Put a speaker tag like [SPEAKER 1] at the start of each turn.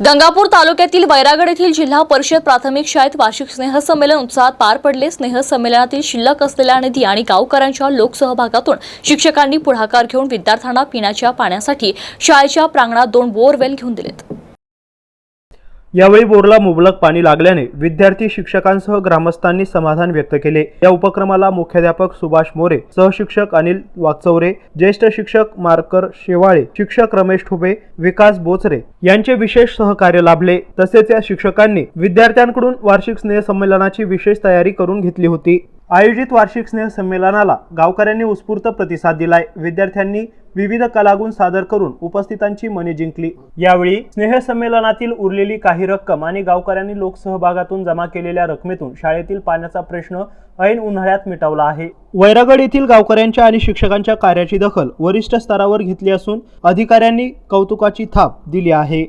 [SPEAKER 1] गंगापूर तालुक्यातील वैरागड येथील जिल्हा परिषद प्राथमिक शाळेत वार्षिक स्नेहसंमेलन उत्साहात पार पडले. स्नेहसंमेलनातील शिल्लक असलेल्या निधी आणि गावकऱ्यांच्या लोकसहभागातून शिक्षकांनी पुढाकार घेऊन विद्यार्थ्यांना पिण्याच्या पाण्यासाठी शाळेच्या प्रांगणात दोन बोरवेल घेऊन दिलेत.
[SPEAKER 2] यावेळी बोरला मुबलक पाणी लागल्याने विद्यार्थी शिक्षकांसह ग्रामस्थांनी समाधान व्यक्त केले. या उपक्रमाला मुख्याध्यापक सुभाष मोरे सहशिक्षक अनिल वाकचौरे ज्येष्ठ शिक्षक मार्कर शेवाळे शिक्षक रमेश ठुबे विकास बोचरे यांचे विशेष सहकार्य लाभले. तसेच या शिक्षकांनी विद्यार्थ्यांकडून वार्षिक स्नेहसंमेलनाची विशेष तयारी करून घेतली होती. आयोजित वार्षिक स्नेह संमेलनाला गावकऱ्यांनी उत्स्फूर्त प्रतिसाद दिलाय. विद्यार्थ्यांनी विविध कलागुण सादर करून उपस्थितांची मने जिंकली. यावेळी स्नेह संमेलनातील उरलेली काही रक्कम आणि गावकऱ्यांनी लोकसहभागातून जमा केलेल्या रकमेतून शाळेतील पाण्याचा प्रश्न ऐन उन्हाळ्यात मिटवला आहे. वैरागड येथील गावकऱ्यांच्या आणि शिक्षकांच्या कार्याची दखल वरिष्ठ स्तरावर घेतली असून अधिकाऱ्यांनी कौतुकाची थाप दिली आहे.